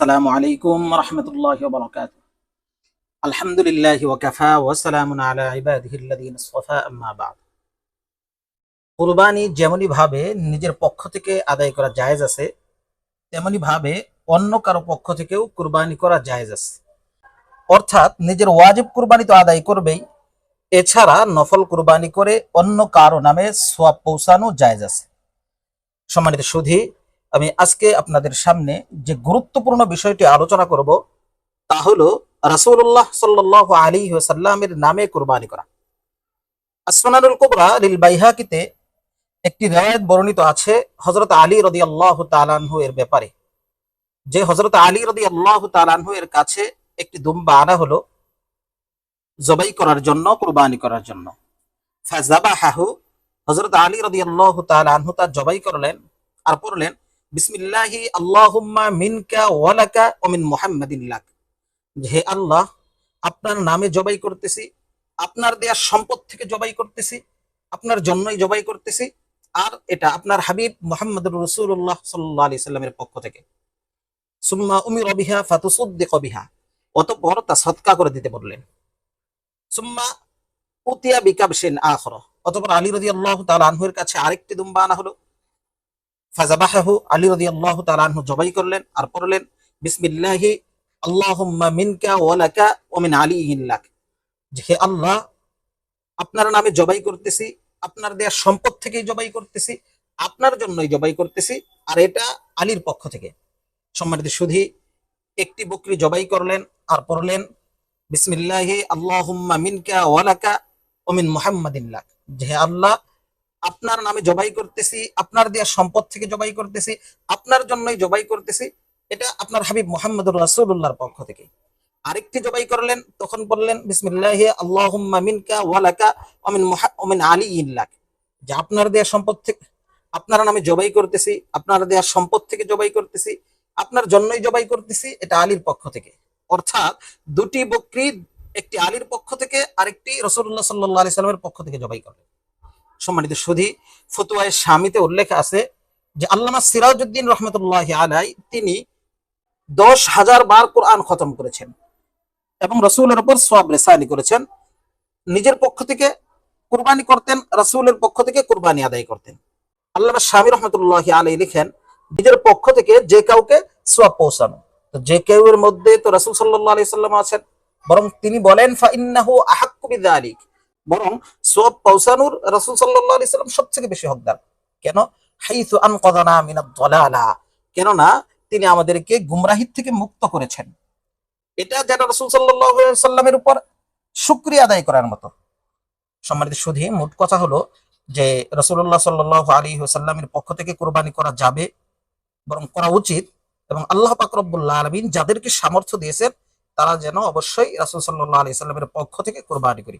আসসালামু আলাইকুম রহমতুল্লাহ বরকাত আলহামদুলিল্লাহ ওয়াকাফা ওয়াসালামুন আলা ইবাদিহিল্লাযীনা ইসতাফা আম্মা বাদ। কুরবানি যেমনি ভাবে নিজের পক্ষ থেকে আদায় করা জায়েজ আছে তেমনি ভাবে অন্য কারও পক্ষ থেকেও কুরবানি করা জায়েজ আছে। অর্থাৎ নিজের ওয়াজিব কুরবানি তো আদায় করবেই, এছাড়া নফল কুরবানি করে অন্য কারও নামে সোয়াব পৌঁছানো জায়েজ আছে। সম্মানিত সুধী আমি আজকে আপনাদের সামনে যে গুরুত্বপূর্ণ বিষয়টি আলোচনা করব, তা হলো রাসূলুল্লাহ সাল্লাহ আলী সাল্লামের নামে কুরবানি করা। আসমানুল কুবরা লিল বাইহাকিতে একটি রেওয়ায়ত বর্ণিত আছে হযরত আলী রাদিয়াল্লাহু তাআলাহু এর ব্যাপারে। যে হজরত আলী রাদিয়াল্লাহু তাআলাহু এর কাছে একটি দুম্বা আনা হলো জবাই করার জন্য, কুরবানি করার জন্য। ফাজাবাহাহু হজরত আলী রাদিয়াল্লাহু তাআলা আনহু তা জবাই করলেন আর পড়লেন বিসমিল্লাহি আল্লাহুম্মা মিনকা ওয়ালাকা ও মিন মুহাম্মাদিন লাক। হে আল্লাহ, আপনার নামে জবাই করতেছি, আপনার দেয়া সম্পদ থেকে জবাই করতেছি, আপনার জন্যই জবাই করতেছি, আর এটা আপনার হাবিব মুহাম্মদুর রাসূলুল্লাহ সাল্লাল্লাহু আলাইহি সাল্লামের পক্ষ থেকে। সুম্মা উমির বিহা ফাতুসাদ্দিক বিহা, অতঃপর তা সদকা করে দিতে বললেন। সুম্মা উতিয়া বিকাবশিন আখর, অতঃপর আলী রাদিয়াল্লাহু তাআলা আনহুর কাছে আরেকটি দুম্বা আনা হলো ফাজাবাহাহু আলী রাদিয়াল্লাহু তাআলা আনহু জবাই করলেন আর পড়লেন, বিসমিল্লাহি যে আল্লাহ, আপনার নামে জবাই করতেছি, আপনার দেয়া সম্পদ থেকেই জবাই করতেছি, আপনার জন্যই জবাই করতেছি, আর এটা আলীর পক্ষ থেকে। সম্মানিত সুধী, একটি বকরি জবাই করলেন আর পড়লেন, বিসমিল্লাহি, আল্লাহুম্মা মিনকা ওয়া লাকা ওয়া মিন মুহাম্মাদিন লাক। যে আল্লাহ আপনার নামে জবাই করতেছি, আপনার দেয়া সম্পদ থেকে জবাই করতেছি, আপনার জন্যই জবাই করতেছি। এটা আপনার হাবিব মোহাম্মদ রাসূলুল্লাহর পক্ষ থেকে। আরেকটি জবাই করলেন, তখন বললেন, বিসমিল্লাহি আলিয়্যিন লাক। যে আপনার দেয়া সম্পদ থেকে আপনার নামে জবাই করতেছি, আপনার দেয়া সম্পদ থেকে জবাই করতেছি, আপনার জন্যই জবাই করতেছি, এটা আলীর পক্ষ থেকে। অর্থাৎ দুটি বকরি একটি আলীর পক্ষ থেকে, আরেকটি রাসূলুল্লাহ সাল্লাল্লাহু আলাইহি সাল্লামের পক্ষ থেকে জবাই করলেন। সম্মানিত সুধী, ফতুয়ায় স্বামীতে উল্লেখ আছে যে আল্লামা সিরাজউদ্দিন রহমতুল্লাহ আলাই তিনি দশ হাজার বার কোরআন খতম করেছেন এবং রসুলের উপর সব রেসানি করেছেন। নিজের পক্ষ থেকে কুরবানি করতেন, রসুলের পক্ষ থেকে কুরবানি আদায় করতেন। আল্লামা স্বামী রহমতুল্লাহ আলাই লিখেন, নিজের পক্ষ থেকে যে কাউকে সব পৌঁছানো। তো যে কেউ এর মধ্যে তো রসুল সাল্লাহ আলি সাল্লাম আছেন, বরং তিনি বলেন, ফা ইন্নাহু আহাক্কু বিযালিক। বরং সব পৌঁছানোর রসুল সাল্লাহ আলি সাল্লাম সব থেকে বেশি হকদার। কেন? হাইথু আন কদানা মিনাদ দলালা। কেননা তিনি আমাদেরকে গুমরাহির থেকে মুক্ত করেছেন। এটা যেন রসুল সাল্লামের উপর শুক্রিয়া আদায় করার মতো। সম্মানিত সুধী, মোট কথা হলো যে রসুল্লাহ সাল্লাহ আলী সাল্লামের পক্ষ থেকে কোরবানি করা যাবে, বরং করা উচিত এবং আল্লাহ পাকরবুল্লাহ আলমিন যাদেরকে সামর্থ্য দিয়েছেন, তারা যেন অবশ্যই রাসুল সাল্লাহ আলি সাল্লামের পক্ষ থেকে কোরবানি করি।